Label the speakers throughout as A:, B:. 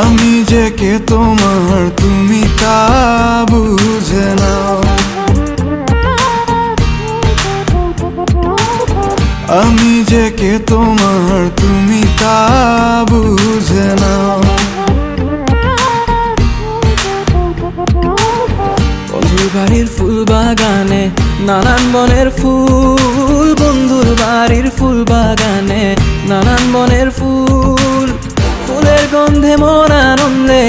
A: আমি যে কে তোমার তুমি তা বুঝে নাও। আমি যে কে তোমার তুমি তা বুঝে নাও।
B: বাড়ির ফুল বাগানে, নানান বনের ফুল। বন্ধুর বাড়ির ফুল বাগানে, নানান বনের ফুল গন্ধে মন আনন্দে।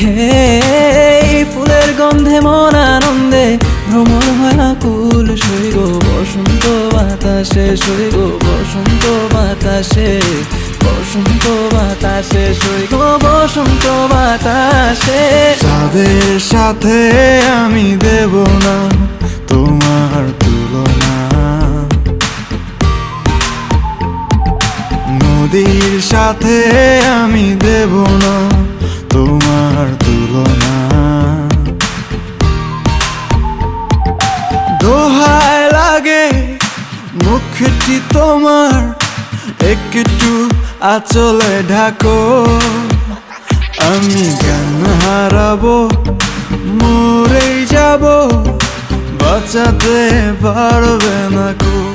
B: হে, ফুলের গন্ধে মন আনন্দে। ভ্রমণ হয় কুল সৈগ বসন্ত বাতাসে সৈগ বসন্ত বাতাসে। বসন্ত বাতাসে সৈগ বসন্ত বাতাসে।
A: তাদের সাথে আমি দেব না, তোমার সাথে আমি দেব না তোমার তুলনা। দোহায় লাগে, মুখটি তোমার, একটু আচলে ঢাকো। আমি জ্ঞান হারাবো, মরেই যাব, বাঁচাতে পারবে না কো।